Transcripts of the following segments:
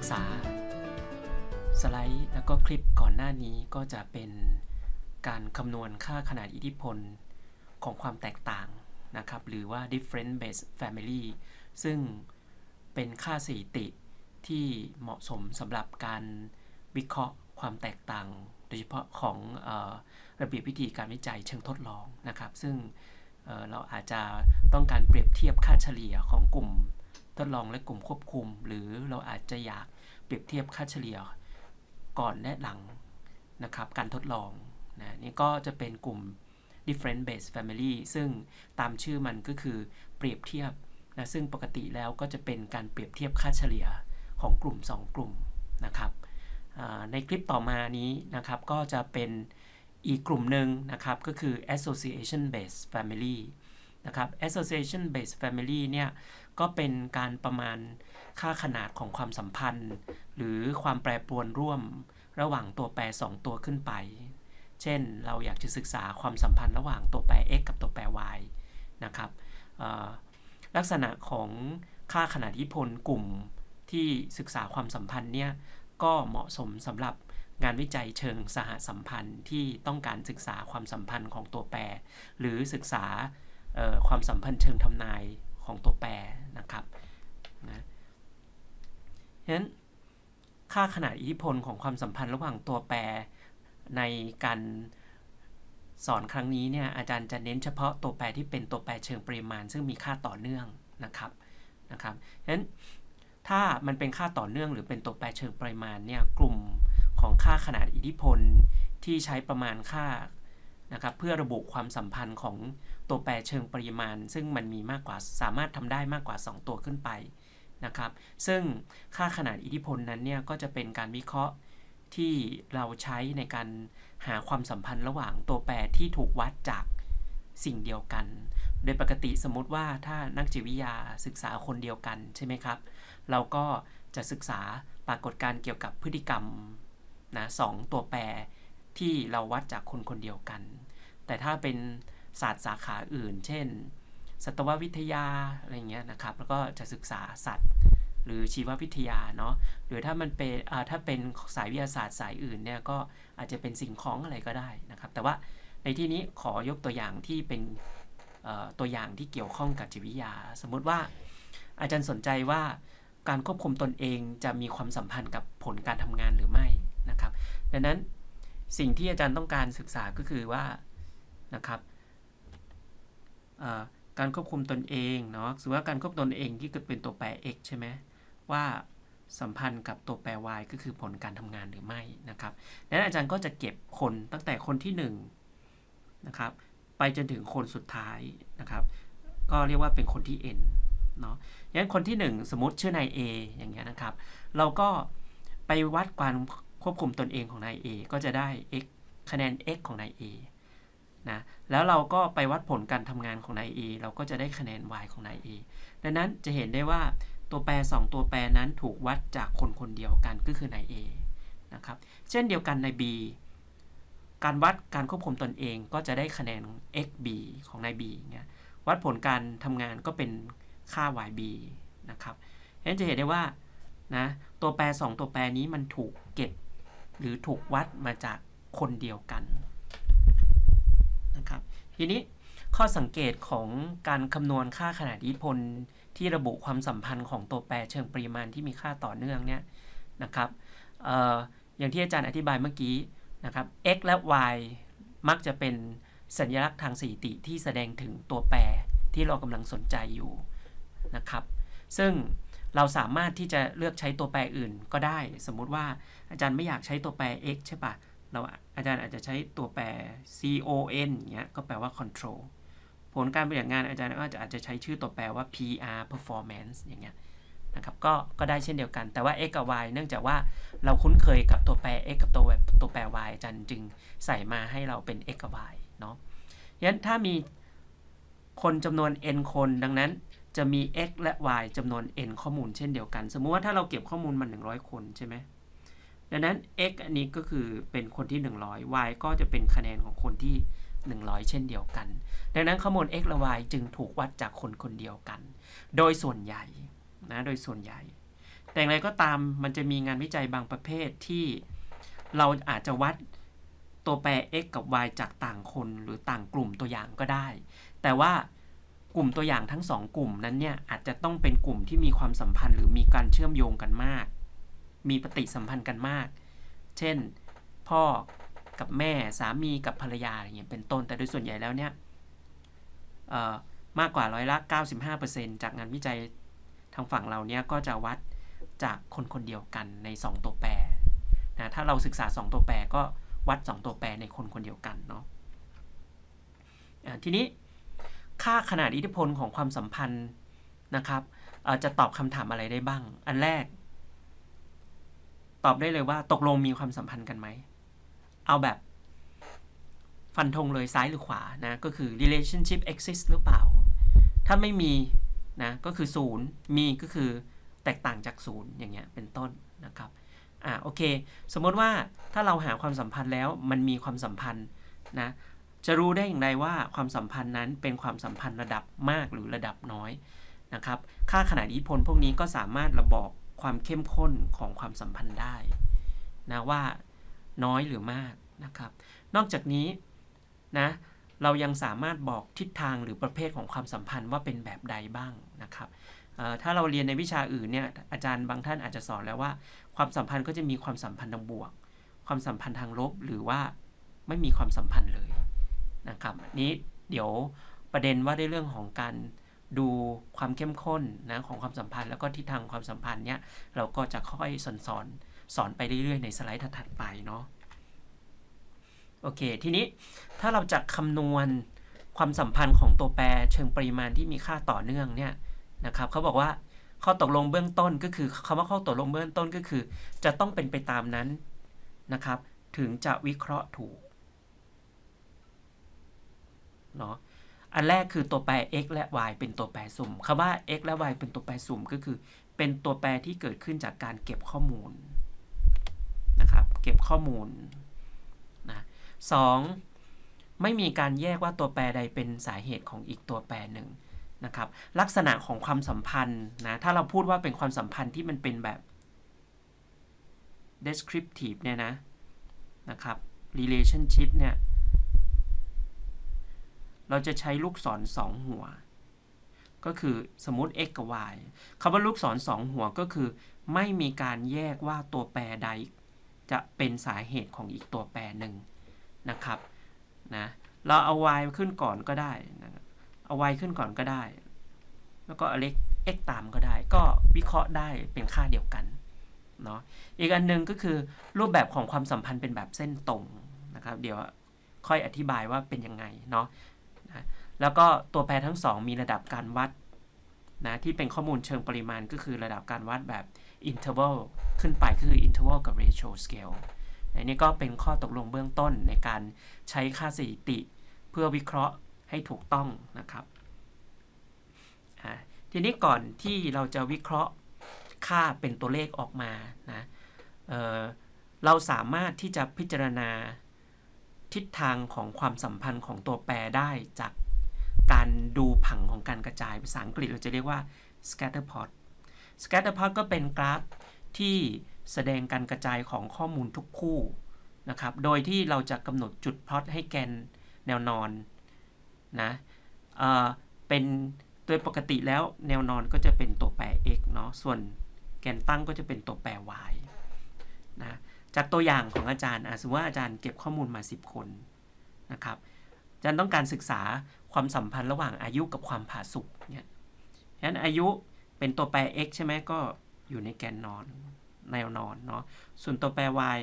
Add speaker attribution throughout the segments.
Speaker 1: กษา สไลด์แล้วก็คลิปก่อนหน้านี้ก็จะเป็นการคำนวณค่าขนาดอิทธิพลของความแตกต่างนะครับ หรือว่า different base family ซึ่งเป็นค่าสถิติที่เหมาะสมสำหรับการวิเคราะห์ความแตกต่าง โดยเฉพาะของออระเบียบวิธีการวิจัยเชิงทดลองนะครับ ซึ่งเเราอาจจะต้องการเปรียบเทียบค่าเฉลี่ยของกลุ่มทดลองและกลุ่มควบคุม หรือเราอาจจะอยาก ปรียบเทียบค่าเฉลี่ยก่อนและหลังนะครับการทดลองนะนี่ก็จะเป็นกลุ่ม different base family ซึ่งตามชื่อมันก็คือเปรียบเทียบนะซึ่งปกติแล้วก็จะเป็นการเปรียบเทียบค่าเฉลี่ยของกลุ่ม 2 กลุ่มนะครับในคลิปต่อมานี้นะครับก็จะเป็นอีกกลุ่มหนึ่งนะครับก็คือ association based family นะครับ association based family เนี่ยก็เป็นการประมาณค่าขนาดของความสัมพันธ์ หรือความแปรปรวนร่วมระหว่างตัวแปร 2 ตัวขึ้นไป เช่น เราอยากจะศึกษาความสัมพันธ์ระหว่างตัวแปร x กับตัวแปร y นะครับลักษณะของค่าขนาดอิทธิพลกลุ่มที่ศึกษาความสัมพันธ์เนี่ยก็เหมาะสมสำหรับงานวิจัยเชิงสหสัมพันธ์ที่ต้องการศึกษาความสัมพันธ์ของตัวแปร หรือศึกษาความสัมพันธ์เชิงทำนายของตัวแปรนะครับนะฉะนั้น ค่าขนาดอิทธิพลของความสัมพันธ์ระหว่างตัวแปร ในการสอนครั้งนี้เนี่ยอาจารย์จะเน้นเฉพาะตัวแปรที่เป็นตัวแปรเชิงปริมาณ ซึ่งมีค่าต่อเนื่องนะครับนะครับฉะนั้นถ้ามันเป็นค่าต่อเนื่องหรือเป็นตัวแปรเชิงปริมาณเนี่ยกลุ่มของค่าขนาดอิทธิพลที่ใช้ประมาณค่านะครับเพื่อระบุความสัมพันธ์ของตัวแปรเชิงปริมาณ ซึ่งมันมีมากกว่าสามารถทำได้มากกว่า 2 ตัวขึ้นไป นะครับ ซึ่งค่าขนาดอิทธิพลนั้นเนี่ยก็จะเป็นการวิเคราะห์ที่เราใช้ในการหาความสัมพันธ์ระหว่างตัวแปรที่ถูกวัดจากสิ่งเดียวกัน โดยปกติสมมติว่าถ้านักจิตวิทยาศึกษาคนเดียวกันใช่ไหมครับ เราก็จะศึกษาปรากฏการณ์เกี่ยวกับพฤติกรรมนะสองตัวแปรที่เราวัดจากคนคนเดียวกัน แต่ถ้าเป็นศาสตร์สาขาอื่น เช่น สัตววิทยาอะไรเงี้ยนะครับ แล้วก็จะศึกษาสัตว์ หรือชีววิทยาเนาะหรือถ้ามันเป็นถ้าเป็นสายวิทยาศาสตร์สายอื่นเนี่ยก็อาจจะเป็นสิ่งของอะไรก็ได้นะครับ แต่ว่าในที่นี้ขอยกตัวอย่างที่เป็นตัวอย่างที่เกี่ยวข้องกับจิตวิทยา สมมุติว่าอาจารย์สนใจว่าการควบคุมตนเองจะมีความสัมพันธ์กับผลการทำงานหรือไม่นะครับ ดังนั้นสิ่งที่อาจารย์ต้องการศึกษาก็คือว่านะครับ การควบคุมตนเองเนาะสมมติว่าการควบคุมตนเองที่เกิดเป็นตัวแปร x ใช่ไหมว่าสัมพันธ์กับตัวแปร y ก็คือผลการทำงานหรือไม่นะครับดังนั้นอาจารย์ก็จะเก็บคนตั้งแต่คนที่1นะครับไปจนถึงคนสุดท้ายนะครับ ก็เรียกว่าเป็นคนที่ n เนาะย่างนั้นคนที่ 1 สมมติชื่อนาย A อย่างเงี้ยนะครับ เราก็ไปวัดการควบคุมตนเองของนาย A ก็จะได้ x คะแนน x ของนาย A นะแล้วเราก็ไปวัดผลการทำงานของนาย A เราก็จะได้คะแนน y ของนาย A ดังนั้นจะเห็นได้ว่าตัวแปร 2 ตัวแปรนั้นถูกวัดจากคนคนเดียวกันก็คือนาย A นะครับเช่นเดียวกันใน B การวัดการควบคุมตนเองก็จะได้คะแนน xb ของนาย B เนี่ยวัดผลการทำงานก็เป็นค่า yb นะครับฉะนั้นจะเห็นได้ว่านะตัวแปร 2 ตัวแปรนี้มันถูกเก็บ หรือถูกวัดมาจากคนเดียวกัน ทีนี้ข้อสังเกตของการคำนวณค่าขนาดอิทธิพลที่ระบุความสัมพันธ์ของตัวแปรเชิงปริมาณที่มีค่าต่อเนื่องเนี่ยนะครับอออย่างที่อาจารย์อธิบายเมื่อกี้นะครับ x และ y มักจะเป็นสัญลักษณ์ทางสถิติที่แสดงถึงตัวแปรที่เรากำลังสนใจอยู่นะครับ ซึ่งเราสามารถที่จะเลือกใช้ตัวแปรอื่นก็ได้ สมมุติว่าอาจารย์ไม่อยากใช้ตัวแปร x ใช่ปะเรา อาจารย์อาจจะใช้ตัวแปร con เงี้ยก็แปลว่า control ผลการปฏิบัติงานอาจารย์ก็อาจจะใช้ชื่อตัวแปรว่า PR performance อย่างเงี้ยนะครับก็ก็ได้เช่นเดียวกัน แต่ว่า x กับ y เนื่องจากว่าเราคุ้นเคยกับตัวแปร x กับตัวตัวแปร y อาจารย์จึงใส่มาให้เราเป็น x กับ y เนาะยันถ้ามีคนจำนวน n คนดังนั้นจะมี x และ y จำนวน n ข้อมูลเช่นเดียวกัน สมมุติว่าถ้าเราเก็บข้อมูลมา 100 คนใช่ไหม ดังนั้น x อันนี้ก็คือเป็นคนที่ 100 y ก็จะเป็นคะแนนของคนที่ 100 เช่นเดียวกัน ดังนั้นข้อมูล x และ y จึงถูกวัดจากคนคนเดียวกัน โดยส่วนใหญ่นะโดยส่วนใหญ่ แต่อย่างไรก็ตามมันจะมีงานวิจัยบางประเภทที่เราอาจจะวัดตัวแปร x กับ y จากต่างคนหรือต่างกลุ่มตัวอย่างก็ได้ แต่ว่ากลุ่มตัวอย่างทั้งสองกลุ่มนั้นเนี่ยอาจจะต้องเป็นกลุ่มที่มีความสัมพันธ์หรือมีการเชื่อมโยงกันมาก มีปฏิสัมพันธ์กันมาก เช่น พ่อกับแม่สามีกับภรรยาอย่างเงี้ยเป็นต้นแต่โดยส่วนใหญ่แล้วเนี่ยมากกว่าร้อยละ 95%จากงานวิจัยทางฝั่งเราเนี่ยก็จะวัดจากคนคนเดียวกันใน 2 ตัวแปรนะถ้าเราศึกษา 2 ตัวแปรก็วัด 2 ตัวแปรในคนคนเดียวกันเนาะะทีนี้ค่าขนาดอิทธิพลของความสัมพันธ์นะครับจะตอบคำถามอะไรได้บ้าง อันแรก ตอบได้เลยว่าตกลงมีความสัมพันธ์กันไหม เอาแบบ ฟันธงเลยซ้ายหรือขวานะ ก็คือ relationship exist หรือเปล่า ถ้าไม่มีนะก็คือศูนย์มีก็คือแตกต่างจากศูนย์อย่างเงี้ยเป็นต้นนะครับอ่าโอเค สมมติว่าถ้าเราหาความสัมพันธ์แล้วมันมีความสัมพันธ์นะจะรู้ได้อย่างไรว่าความสัมพันธ์นั้นเป็นความสัมพันธ์ระดับมากหรือระดับน้อยนะครับ ค่าขนาดอิทธิพลพวกนี้ก็สามารถระบอก ความเข้มข้นของความสัมพันธ์ได้นะว่าน้อยหรือมากนะครับ นอกจากนี้นะเรายังสามารถบอกทิศทางหรือประเภทของความสัมพันธ์ว่าเป็นแบบใดบ้างนะครับถ้าเราเรียนในวิชาอื่นเนี่ยอาจารย์บางท่านอาจจะสอนแล้วว่า ความสัมพันธ์ก็จะมีความสัมพันธ์ทางบวก ความสัมพันธ์ทางลบหรือว่าไม่มีความสัมพันธ์เลยนะครับนี้เดี๋ยวประเด็นว่าในเรื่องของการ ดูความเข้มข้นนะของความสัมพันธ์ แล้วก็ทิศทางความสัมพันธ์เนี่ยเราก็จะค่อยสอนสอนสอนไปเรื่อยๆ ในสไลด์ถัดๆไปเนาะโอเค ทีนี้ถ้าเราจะคำนวณความสัมพันธ์ของตัวแปรเชิงปริมาณที่มีค่าต่อเนื่องเนี่ยนะครับเขาบอกว่าข้อตกลงเบื้องต้นก็คือคำว่าข้อตกลงเบื้องต้นก็คือ จะต้องเป็นไปตามนั้นนะครับ ถึงจะวิเคราะห์ถูกเนาะ อันแรกคือตัวแปร x และ y เป็นตัวแปรสุ่มคำว่า x และ y เป็นตัวแปรสุ่มก็คือ เป็นตัวแปรที่เกิดขึ้นจากการเก็บข้อมูลนะครับ เก็บข้อมูลนะสองไม่มีการแยกว่าตัวแปรใดเป็นสาเหตุของอีกตัวแปรหนึ่งนะครับ ลักษณะของความสัมพันธ์นะถ้าเราพูดว่าเป็นความสัมพันธ์ที่มันเป็นแบบ descriptive เนี่ยนะนะครับ relationship เนี่ย เราจะใช้ลูกศรสองหัว ก็คือสมมติ x กับ y คำว่าลูกศรสองหัวก็คือ ไม่มีการแยกว่าตัวแปรใด จะเป็นสาเหตุของอีกตัวแปรหนึ่งนะครับนะเราเอา y ขึ้นก่อนก็ได้นะเอา y ขึ้นก่อนก็ได้ แล้วก็เอาเล็ก x ตามก็ได้ ก็วิเคราะห์ได้เป็นค่าเดียวกันเนาะอีกอันนึงก็คือรูปแบบของความสัมพันธ์เป็นแบบเส้นตรงนะครับ เดี๋ยวค่อยอธิบายว่าเป็นยังไงเนาะ แล้วก็ตัวแปรทั้งสองมีระดับการวัดนะที่เป็นข้อมูลเชิงปริมาณก็คือระดับการวัดแบบ interval ขึ้นไปคือ interval กับ ratio scale อันนี้ก็เป็นข้อตกลงเบื้องต้นในการใช้ค่าสถิติ เพื่อวิเคราะห์ให้ถูกต้องนะครับ ทีนี้ก่อนที่เราจะวิเคราะห์ค่าเป็นตัวเลขออกมานะเเราสามารถที่จะพิจารณาทิศทางของความสัมพันธ์ของตัวแปรได้จาก การดูผังของการกระจายภาษาอังกฤษเราจะเรียกว่า scatter plot scatter plot ก็เป็นกราฟที่แสดงการกระจายของข้อมูลทุกคู่นะครับ โดยที่เราจะกำหนดจุดพลอตให้แกนแนวนอนนะเเป็นโดยปกติแล้วแนวนอนก็จะเป็นตัวแปร x เนาะ ส่วนแกนตั้งก็จะเป็นตัวแปร y นะ จากตัวอย่างของอาจารย์สมมติว่าอาจารย์เก็บข้อมูลมา 10 คนนะครับ อาจารย์ต้องการศึกษาความสัมพันธ์ระหว่างอายุกับความผาสุกเนี่ยฉะนั้นอายุเป็นตัวแปร x ใช่ไหมก็อยู่ในแกนนอนแนวนอนเนาะ ส่วนตัวแปร y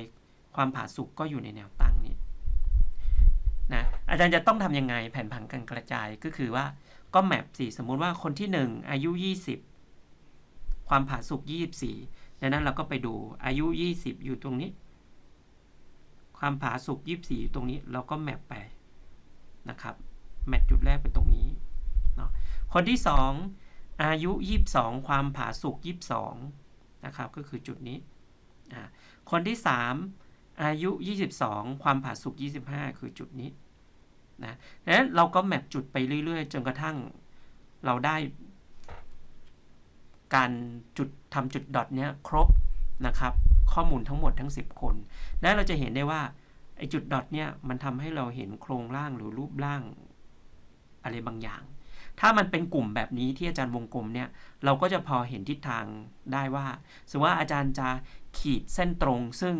Speaker 1: ความผาสุกก็อยู่ในแนวตั้งนี่นะอาจารย์จะต้องทำยังไงแผนผังการกระจายก็คือว่าก็แมปสิสมมุติว่าคนที่ 1 อายุ 20 ความผาสุก24ดังนั้นเราก็ไปดูอายุ 20 อยู่ตรงนี้ ความผาสุก24 อยู่ตรงนี้ เราก็แมปไป นะครับ แมปจุดแรกเป็นตรงนี้เนาะคนที่ 2 อายุ 22 ความผาสุก22 นะครับ ก็คือจุดนี้ คนที่ 3 อายุ 22 ความผาสุก25 คือจุดนี้นะดังนั้นเราก็แมปจุดไปเรื่อย ๆ จนกระทั่งเราได้ การจุดทำจุดดอทเนี้ยครบนะครับ ข้อมูลทั้งหมดทั้ง 10 คน และเราจะเห็นได้ว่า ไอจุดดอทเนี่ยมันทำให้เราเห็นโครงร่างหรือรูปร่างอะไรบางอย่าง ถ้ามันเป็นกลุ่มแบบนี้ที่อาจารย์วงกลมเนี่ย เราก็จะพอเห็นทิศทางได้ว่า สมมติว่าอาจารย์จะขีดเส้นตรง ซึ่ง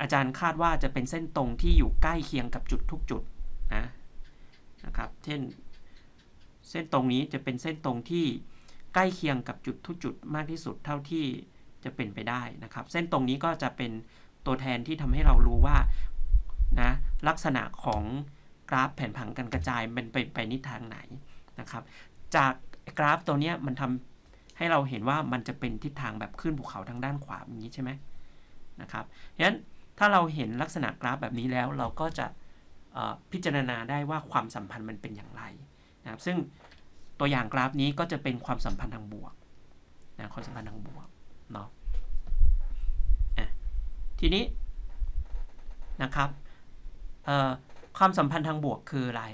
Speaker 1: อาจารย์คาดว่าจะเป็นเส้นตรงที่อยู่ใกล้เคียงกับจุดทุกจุดนะนะครับ เช่น เส้นตรงนี้จะเป็นเส้นตรงที่ใกล้เคียงกับจุดทุกจุดมากที่สุดเท่าที่จะเป็นไปได้นะครับ เส้นตรงนี้ก็จะเป็นตัวแทนที่ทำให้เรารู้ว่า นะลักษณะของกราฟแผนผังการกระจายมันไปไปนิทางไหนนะครับ จากกราฟตัวนี้มันทำให้เราเห็นว่ามันจะเป็นทิศทางแบบขึ้นภูเขาทางด้านขวาอย่างนี้ใช่ไหมนะครับฉะนั้นถ้าเราเห็นลักษณะกราฟแบบนี้แล้วเราก็จะพิจารณาได้ว่าความสัมพันธ์มันเป็นอย่างไรนะครับ ซึ่งตัวอย่างกราฟนี้ก็จะเป็นความสัมพันธ์ทางบวกนะความสัมพันธ์ทางบวกเนาะทีนี้นะครับ ความสัมพันธ์ทางบวกคืออะไร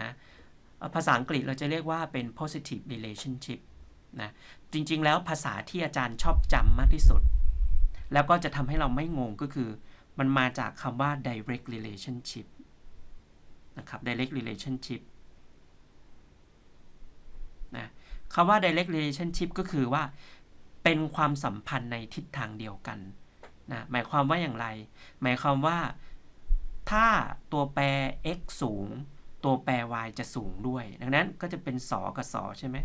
Speaker 1: นะภาษาอังกฤษเราจะเรียกว่าเป็น positive relationship นะจริงๆ แล้วภาษาที่อาจารย์ชอบจำมากที่สุด แล้วก็จะทำให้เราไม่งงก็คือ มันมาจากคำว่า direct relationship นะครับ direct relationship นะคำว่า direct relationship ก็คือว่าเป็นความสัมพันธ์ในทิศทางเดียวกันนะหมายความว่าอย่างไร หมายความว่า ถ้าตัวแปร x สูง ตัวแปร y จะสูงด้วย ดังนั้นก็จะเป็นสอกับสอใช่ไหม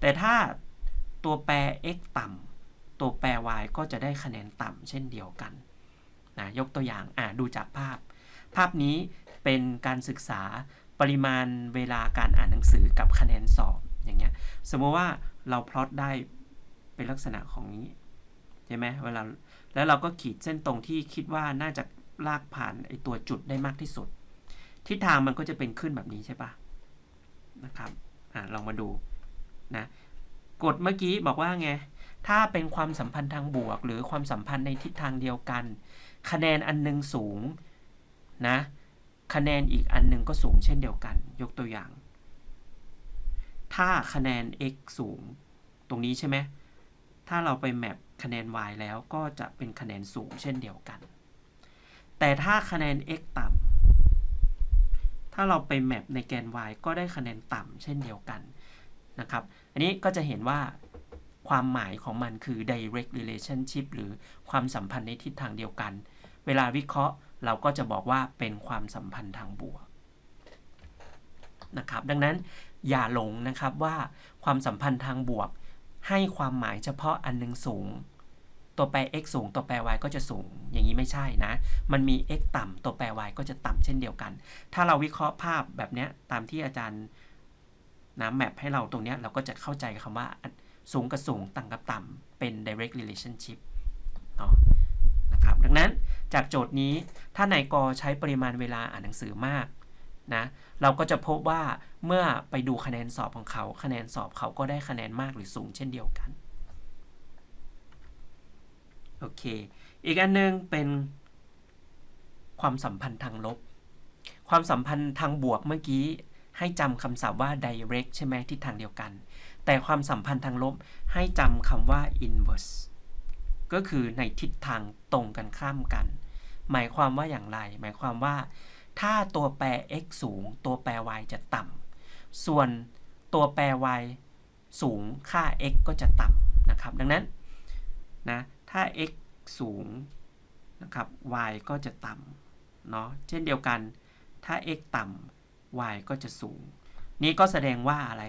Speaker 1: แต่ถ้าตัวแปร x ต่ำตัวแปร y ก็จะได้คะแนนต่ำเช่นเดียวกันนะยกตัวอย่างอ่าดูจากภาพ ภาพนี้เป็นการศึกษาปริมาณเวลาการอ่านหนังสือกับคะแนนสอบอย่างเงี้ย สมมติว่าเราพลอตได้เป็นลักษณะของนี้ ช่ไหมเวลาแล้วเราก็ขีดเส้นตรงที่คิดว่าน่าจะลากผ่านไอตัวจุดได้มากที่สุด ทิศทางมันก็จะเป็นขึ้นแบบนี้ใช่ปะนะครับอ่าลองมาดูนะกฎเมื่อกี้บอกว่าไง ถ้าเป็นความสัมพันธ์ทางบวก หรือความสัมพันธ์ในทิศทางเดียวกัน คะแนนอันหนึงสูงนะ คะแนนอีกอันหนึงก็สูงเช่นเดียวกัน ยกตัวอย่าง ถ้าคะแนน x สูง ตรงนี้ใช่ไหม ถ้าเราไปแมปคะแนน y แล้วก็จะเป็นคะแนนสูงเช่นเดียวกัน แต่ถ้าคะแนน x ต่ำ ถ้าเราไปแมปในแกน y ก็ได้คะแนนต่ำเช่นเดียวกันนะครับ อันนี้ก็จะเห็นว่าความหมายของมันคือ direct relationship หรือความสัมพันธ์ในทิศทางเดียวกัน เวลาวิเคราะห์เราก็จะบอกว่าเป็นความสัมพันธ์ทางบวกนะครับ ดังนั้นอย่าหลงนะครับว่าความสัมพันธ์ทางบวก ให้ความหมายเฉพาะอันหนึ่งสูง ตัวแปร x สูง ตัวแปร y ก็จะสูง อย่างนี้ไม่ใช่นะ มันมี x ต่ำตัวแปร y ก็จะต่ำเช่นเดียวกัน ถ้าเราวิเคราะห์ภาพแบบนี้ตามที่อาจารย์นะแมปให้เราตรงนี้เราก็จะเข้าใจคำว่าสูงกับสูงต่างกับต่ำเป็น direct relationship เนาะนะครับ ดังนั้นจากโจทย์นี้ถ้านายกใช้ปริมาณเวลาอ่านหนังสือมาก นะเราก็จะพบว่าเมื่อไปดูคะแนนสอบของเขา คะแนนสอบเขาก็ได้คะแนนมากหรือสูงเช่นเดียวกันโอเค อีกอันนึงเป็นความสัมพันธ์ทางลบ ความสัมพันธ์ทางบวกเมื่อกี้ให้จำคำศัพท์ว่า direct ใช่ไหมทิศทางเดียวกัน แต่ความสัมพันธ์ทางลบให้จำคำว่า inverse ก็คือในทิศทางตรงกันข้ามกัน หมายความว่าอย่างไร หมายความว่า ถ้าตัวแปร x สูง ตัวแปร y จะต่ำส่วนตัวแปร y สูงค่า x ก็จะต่ำนะครับ ดังนั้นนะถ้า x สูงนะครับ y ก็จะต่ำเนาะเช่นเดียวกันถ้า x ต่ำ y ก็จะสูง นี่ก็แสดงว่าอะไร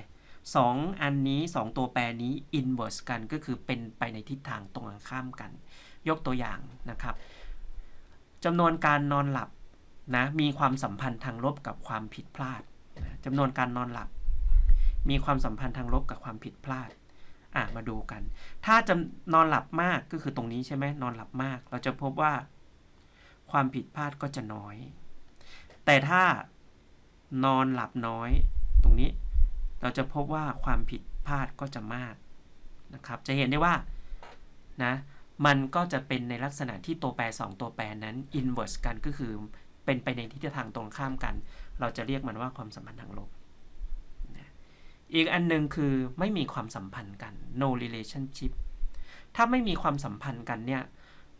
Speaker 1: 2 อันนี้ 2 ตัวแปรนี้ inverse กันก็คือเป็นไปในทิศทางตรงกันข้ามกัน ยกตัวอย่างนะครับจำนวนการนอนหลับ นะมีความสัมพันธ์ทางลบกับความผิดพลาดนะจำนวนการนอนหลับ มีความสัมพันธ์ทางลบกับความผิดพลาดอะมาดูกัน ถ้าจะนอนหลับมากก็คือตรงนี้ใช่ไหมนอนหลับมาก เราจะพบว่า ความผิดพลาดก็จะน้อย แต่ถ้านอนหลับน้อย ตรงนี้เราจะพบว่าความผิดพลาดก็จะมากนะครับ จะเห็นได้ว่านะมันก็จะเป็นในลักษณะที่ตัวแปร 2 ตัวแปรนั้น inverse กันก็คือ เป็นไปในทิศทางตรงข้ามกัน เราจะเรียกมันว่าความสัมพันธ์ทางลบนะอีกอันหนึ่งคือไม่มีความสัมพันธ์กัน no relationship ถ้าไม่มีความสัมพันธ์กันเนี่ย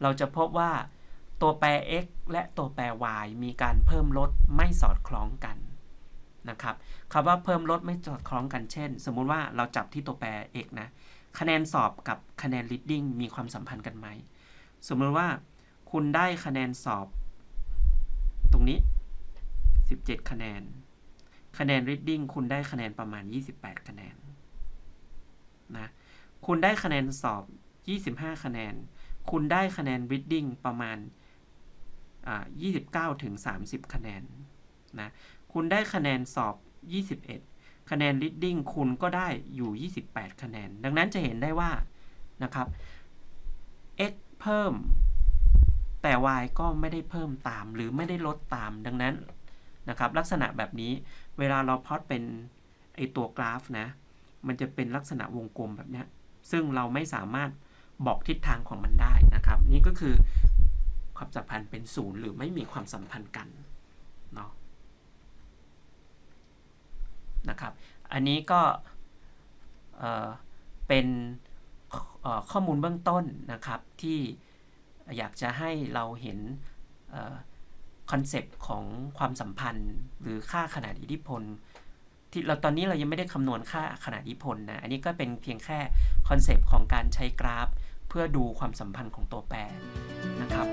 Speaker 1: เราจะพบว่าตัวแปร x และตัวแปร y มีการเพิ่มลดไม่สอดคล้องกันนะครับคำว่าเพิ่มลดไม่สอดคล้องกันเช่น สมมุติว่าเราจับที่ตัวแปร x นะคะแนนสอบกับคะแนน reading มีความสัมพันธ์กันไหม สมมติว่าคุณได้คะแนนสอบ ตรงนี้ 17 คะแนน คะแนน reading คุณได้คะแนนประมาณ 28 คะแนนนะคุณได้คะแนนสอบ 25 คะแนน คุณได้คะแนน reading ประมาณ29ถึง30 คะแนนนะคุณได้คะแนนสอบ 21 คะแนน reading คุณก็ได้อยู่ 28 คะแนน ดังนั้นจะเห็นได้ว่านะครับ x เพิ่ม แต่ y ก็ไม่ได้เพิ่มตามหรือไม่ได้ลดตามดังนั้นนะครับ ลักษณะแบบนี้เวลาเราพลอตเป็นไอตัวกราฟนะ มันจะเป็นลักษณะวงกลมแบบนี้ซึ่งเราไม่สามารถบอกทิศทางของมันได้นะครับ นี่ก็คือความสัมพันธ์เป็นศูนย์หรือไม่มีความสัมพันธ์กันเนาะนะครับ อันนี้ก็เอ่อเป็นข้อมูลเบื้องต้นนะครับที่ อยากจะให้เราเห็นคอนเซปต์ของความสัมพันธ์ หรือค่าขนาดอิทธิพลที่เราตอนนี้เรายังไม่ได้คำนวณค่าขนาดอิทธิพลนะ อันนี้ก็เป็นเพียงแค่คอนเซปต์ของการใช้กราฟ เพื่อดูความสัมพันธ์ของตัวแปรนะครับ